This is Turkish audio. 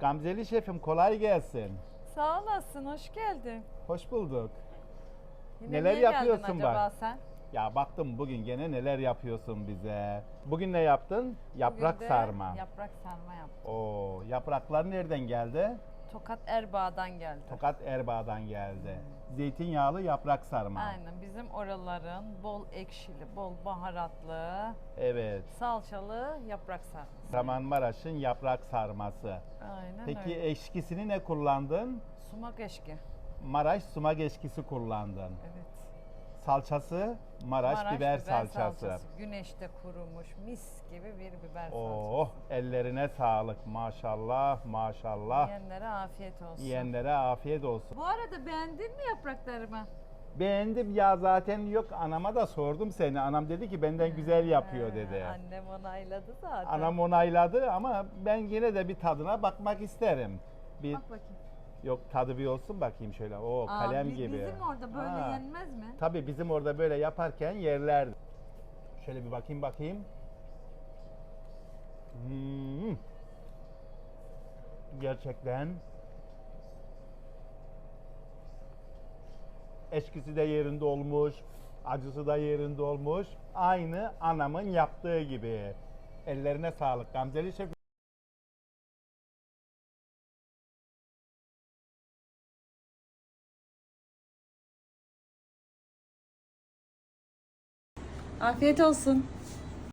Gamzeli şefim kolay gelsin. Sağ olasın, hoş geldin. Hoş bulduk. Yine Neler niye geldin yapıyorsun acaba bak? sen? Ya baktım bugün gene neler yapıyorsun bize. Bugün ne yaptın? Yaprak Bugün de sarma. Yaprak sarma yaptım. Oo, yapraklar nereden geldi? Tokat Erbaa'dan geldi. Tokat Erbaa'dan geldi. Zeytinyağlı yaprak sarma. Aynen bizim oraların bol ekşili, bol baharatlı, Evet. salçalı yaprak sarması. Kahramanmaraş'ın yaprak sarması. Aynen Peki öyle. eşkisini ne kullandın? Sumak eşki. Maraş sumak eşkisi kullandın. Evet. Salçası Maraş, biber, salçası. Güneşte kurumuş mis gibi bir biber Oh salçası. ellerine sağlık maşallah maşallah. Yiyenlere afiyet olsun. Yiyenlere afiyet olsun. Bu arada beğendin mi yapraklarımı? Beğendim ya zaten yok anama da sordum seni. Anam dedi ki benden güzel yapıyor dedi. Annem onayladı zaten. Anam onayladı ama ben yine de bir tadına bakmak isterim. Bir Bak bakayım. Yok tadı bir olsun bakayım şöyle. O Aa, kalem bi- gibi. Bizim orada böyle Ha. yenmez mi? Tabii bizim orada böyle yaparken yerler. Şöyle bir bakayım bakayım. Hmm. Gerçekten eşkisi de yerinde olmuş, acısı da yerinde olmuş. Aynı anamın yaptığı gibi. Ellerine sağlık Gamzeli Şef. Afiyet olsun.